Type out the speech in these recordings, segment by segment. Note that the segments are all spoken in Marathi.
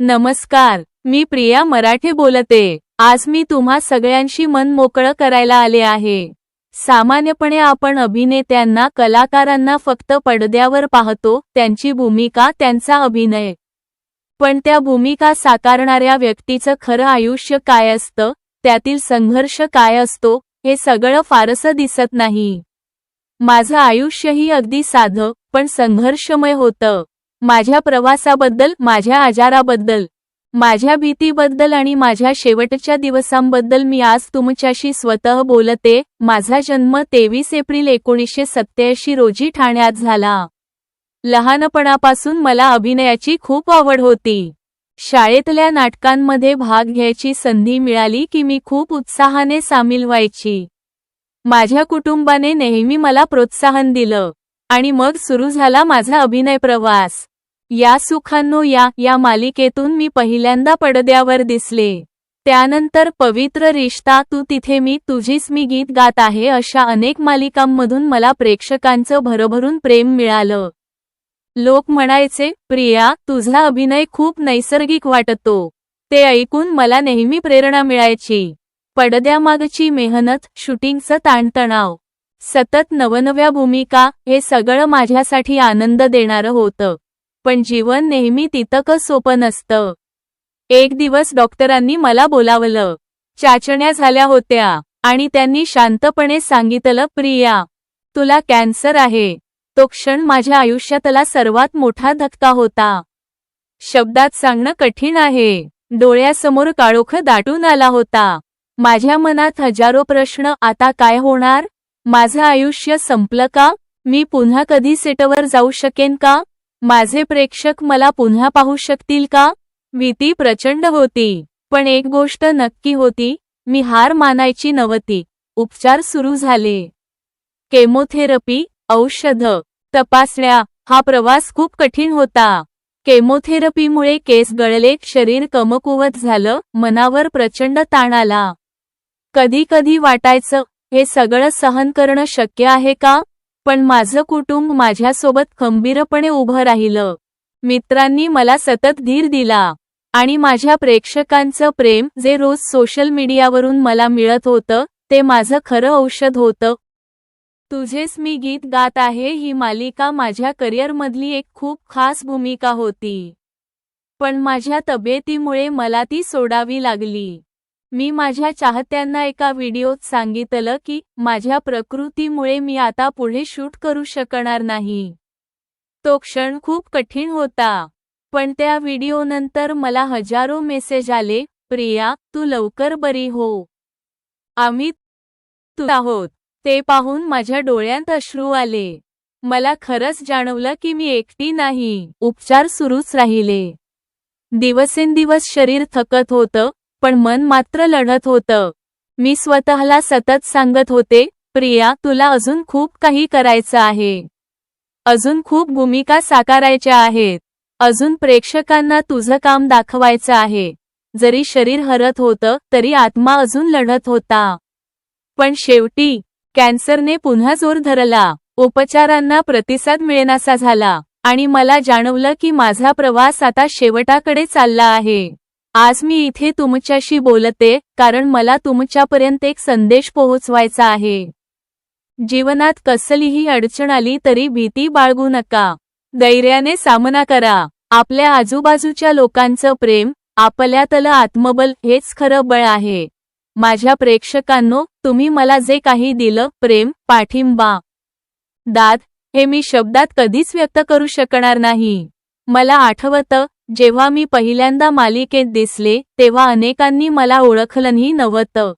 नमस्कार मी प्रिया मराठे बोलते. आज मी तुम्हा सगळ्यांशी मन मोकळं करायला आले आहे. सामान्यपणे आपण अभिनेत्यांना कलाकारांना फक्त पडद्यावर पाहतो त्यांची भूमिका त्यांचा अभिनय. पण त्या भूमिका साकारणाऱ्या व्यक्तीचं खरं आयुष्य काय असतं? त्यातील संघर्ष काय असतो? हे सगळं फारसं दिसत नाही. माझं आयुष्यही अगदी साधं पण संघर्षमय होतं. माझ्या प्रवासाबद्दल माझ्या आजाराबद्दल माझ्या भीतीबद्दल आणि माझ्या शेवटच्या दिवसांबद्दल मी आज तुमच्याशी स्वतः बोलते. माझा जन्म तेवीस एप्रिल एकोणीसशे सत्त्याऐंशी रोजी ठाण्यात झाला. लहानपणापासून मला अभिनयाची खूप आवड होती. शाळेतल्या नाटकांमध्ये भाग घ्यायची संधी मिळाली की मी खूप उत्साहाने सामील व्हायची. माझ्या कुटुंबाने नेहमी मला प्रोत्साहन दिलं आणि मग सुरू झाला माझा अभिनय प्रवास. या सुखांनो या या मालिकेतून मी पहिल्यांदा पडद्यावर दिसले. त्यानंतर पवित्र रिश्ता तू तिथे मी तुझीच मी गीत गात आहे अशा अनेक मालिकांमधून मला प्रेक्षकांचं भरभरून प्रेम मिळालं. लोक म्हणायचे प्रिया तुझा अभिनय खूप नैसर्गिक वाटतो. ते ऐकून मला नेहमी प्रेरणा मिळायची. पडद्यामागची मेहनत शूटिंगचं ताणतणाव सतत नवनव्या भूमिका हे सगळं माझ्यासाठी आनंद देणारं होतं. पण जीवन नेहमी तितकं सोपं नसतं. एक दिवस डॉक्टरांनी मला बोलावलं. चाचण्या झाल्या होत्या आणि त्यांनी शांतपणे सांगितलं प्रिया तुला कॅन्सर आहे. तो क्षण माझ्या आयुष्यातला सर्वात मोठा धक्का होता. शब्दात सांगणं कठीण आहे. डोळ्यासमोर काळोख दाटून आला होता. माझ्या मनात हजारो प्रश्न आता काय होणार? माझं आयुष्य संपलं का? मी पुन्हा कधी सेटवर जाऊ शकेन का? माझे प्रेक्षक मला पुन्हा पाहू शकतील का? भीती प्रचंड होती. पण एक गोष्ट नक्की होती मी हार मानायची नव्हती. उपचार सुरू झाले. केमोथेरपी औषध तपासण्या हा प्रवास खूप कठीण होता. केमोथेरपीमुळे केस गळले शरीर कमकुवत झालं मनावर प्रचंड ताण आला. कधी कधी वाटायचं हे सगळं सहन करणं शक्य आहे का? पण माझं कुटुंब माझ्यासोबत खंबीरपणे उभं राहिलं. मित्रांनी मला सतत धीर दिला. आणि माझ्या प्रेक्षकांचं प्रेम जे रोज सोशल मीडियावरून मला मिळत होतं ते माझं खरं औषध होतं. तुझेच मी गीत गात आहे ही मालिका माझ्या करिअरमधली एक खूप खास भूमिका होती. पण माझ्या तब्येतीमुळे मला ती सोडावी लागली. मी माझ्या चाहत्यांना एका व्हिडिओत सांगितलं की माझ्या प्रकृतीमुळे मी आता पुढे शूट करू शकणार नाही. तो क्षण खूप कठीण होता. पण त्या व्हिडिओनंतर मला हजारो मेसेज आले प्रिया तू लवकर बरी हो. आम्ही तू आहोत. ते पाहून माझ्या डोळ्यांत अश्रू आले. मला खरंच जाणवलं की मी एकटी नाही. उपचार सुरूच राहिले. दिवसेंदिवस शरीर थकत होतं पण मन मात्र लढत होतं. मी स्वतःला सतत सांगत होते प्रिया तुला अजून खूप काही करायचं आहे. अजून खूप भूमिका साकारायच्या आहेत. अजून प्रेक्षकांना तुझं काम दाखवायचं आहे. जरी शरीर हरत होतं तरी आत्मा अजून लढत होता. पण शेवटी कॅन्सरने पुन्हा जोर धरला. उपचारांना प्रतिसाद मिळेनासा झाला. आणि मला जाणवलं की माझा प्रवास आता शेवटाकडे चालला आहे. आज मी इथे तुमच्याशी बोलते कारण मला तुमच्यापर्यंत एक संदेश पोहोचवायचा आहे. जीवनात कसलीही अडचण आली तरी भीती बाळगू नका. धैर्याने सामना करा. आपल्या आजूबाजूच्या लोकांचं प्रेम आपल्यातलं आत्मबल हेच खरं बळ आहे. माझ्या प्रेक्षकांनो तुम्ही मला जे काही दिलं प्रेम पाठिंबा दाद हे मी शब्दात कधीच व्यक्त करू शकणार नाही. मला आठवतं जेव्हा मी पहिल्यांदा मालिकेत दिसले तेव्हा अनेकांनी मला ओळखलंही नव्हतं.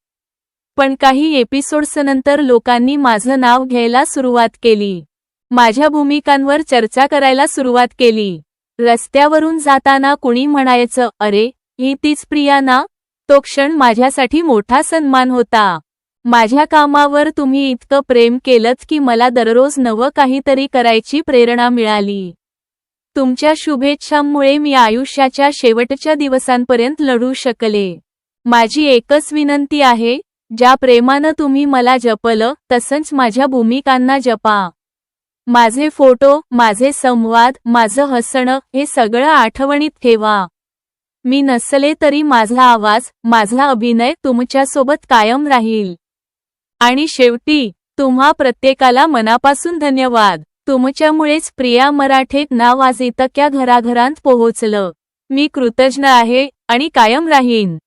पण काही एपिसोड्सनंतर लोकांनी माझं नाव घ्यायला सुरुवात केली. माझ्या भूमिकांवर चर्चा करायला सुरुवात केली. रस्त्यावरून जाताना कुणी म्हणायचं अरे ही तीच प्रिया ना? तो क्षण माझ्यासाठी मोठा सन्मान होता. माझ्या कामावर तुम्ही इतकं प्रेम केलंच की मला दररोज नवं काहीतरी करायची प्रेरणा मिळाली. तुमच्या शुभेच्छांमुळे मी आयुष्याच्या शेवटच्या दिवसांपर्यंत लढू शकले. माझी एकच विनंती आहे ज्या प्रेमानं तुम्ही मला जपलं तसंच माझ्या भूमिकांना जपा. माझे फोटो माझे संवाद माझं हसणं हे सगळं आठवणीत ठेवा. मी नसले तरी माझा आवाज माझा अभिनय तुमच्यासोबत कायम राहील. आणि शेवटी तुम्हा प्रत्येकाला मनापासून धन्यवाद. तुमच्यामुळेच प्रिया मराठे नाव आज इतक्या घराघरांत पोहोचलं. मी कृतज्ञ आहे आणि कायम राहीन.